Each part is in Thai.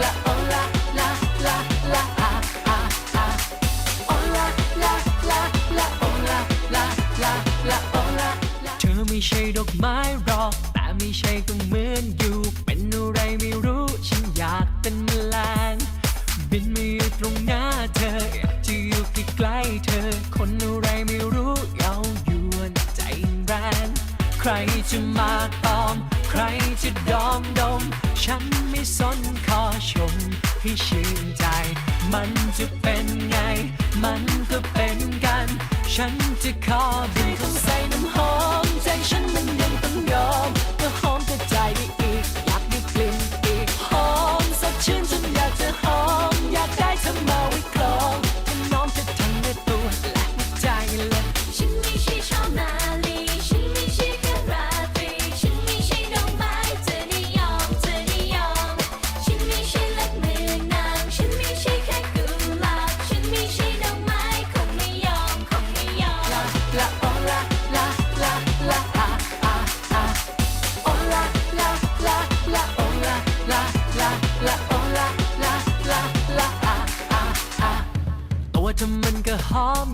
la oh la oh เธอไม่ใช่ดอกไม้รอแต่ไม่ใช่ก็เหมือนอยู่ เป็นอะไรไม่รู้ฉันอยากเป็นบินมาอยู่ตรงหน้าเธออยากจะอยู่ใกล้เธอ คนอะไรไม่รู้เอายู่ใจแรงใครจะมาตอม ใครจะดอมดม ฉันไม่สนขอชม ให้ชื่นใจ มันจะเป็นไง มันก็เป็นกัน ฉันจะขอบินเข้าใส่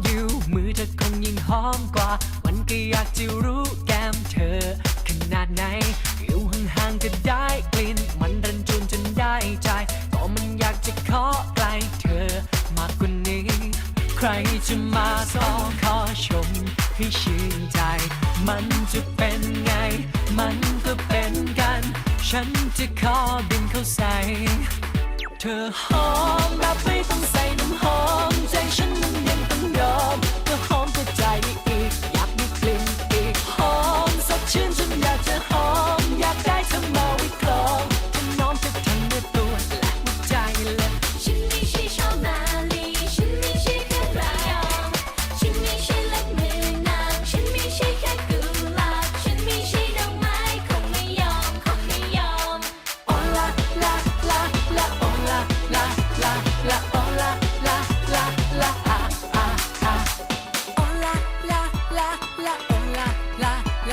อมอยู่มือเธอคงยิ่งหอมกว่า มันก็อยากจะรู้แก้มเธอ ขนาดไหนอยู่ห่างๆก็ได้กลิ่น มันรันจวนจนได้ใจ ก็มันอยากจะขอใกล้เธอ มากกว่านี้ ใครจะมาสอขอชมให้ชื่นใจ มันจะเป็นไง มันก็เป็นกัน ฉันจะขอบินเข้าใส่ เธอหอมแบบไม่ต้องใส่น้ำหอม got your heart.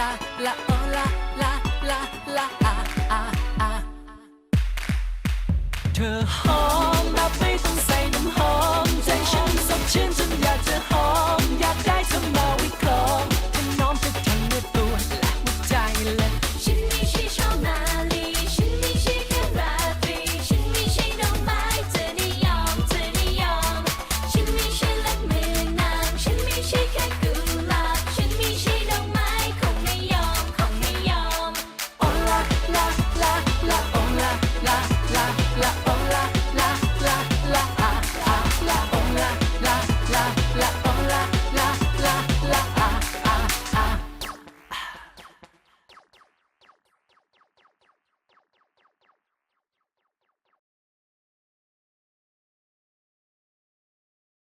la la oh la la la la ah ah ah. เธอ